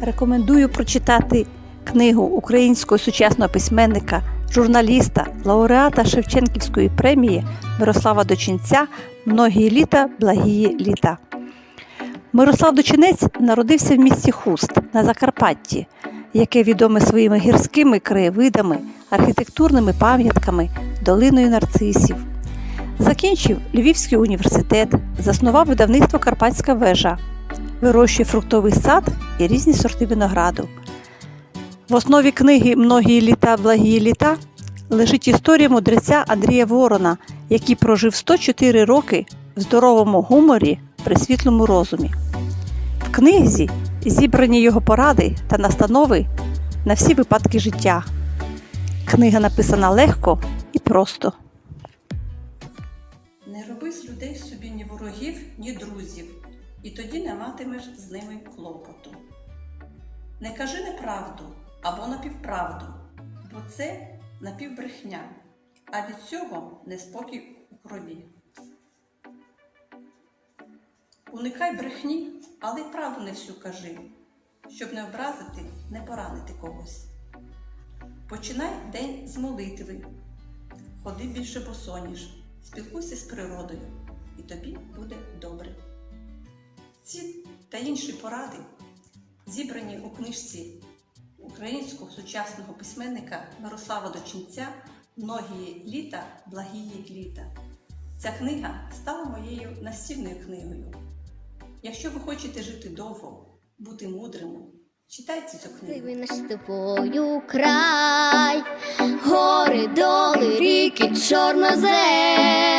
рекомендую прочитати книгу українського сучасного письменника, журналіста, лауреата Шевченківської премії Мирослава Дочинця Многії літа, благії літа. Мирослав Дочинець народився в місті Хуст на Закарпатті, яке відоме своїми гірськими краєвидами, архітектурними пам'ятками, долиною нарцисів. Закінчив Львівський університет, заснував видавництво Карпатська вежа, вирощує фруктовий сад і різні сорти винограду. В основі книги Многії літа, благії літа лежить історія мудреця Андрія Ворона, який прожив 104 роки в здоровому гуморі при світлому розумі. В книзі зібрані його поради та настанови на всі випадки життя. Книга написана легко і просто. Не роби з людей собі ні ворогів, ні друзів, і тоді не матимеш з ними клопоту. Не кажи неправду або напівправду, бо це напівбрехня, а від цього неспокій у крові. Уникай брехні, але й правду не всю кажи, щоб не образити, не поранити когось. Починай день з молитви, ходи більше босоніж, спілкуйся з природою, і тобі буде добре. Ці та інші поради зібрані у книжці українського сучасного письменника Мирослава Дочинця Многії літа, благії літа. Ця книга стала моєю настільною книгою. Якщо ви хочете жити довго, бути мудрими, читайте цю книгу. Наш тобою край, гори, доли, ріки, чорнозем.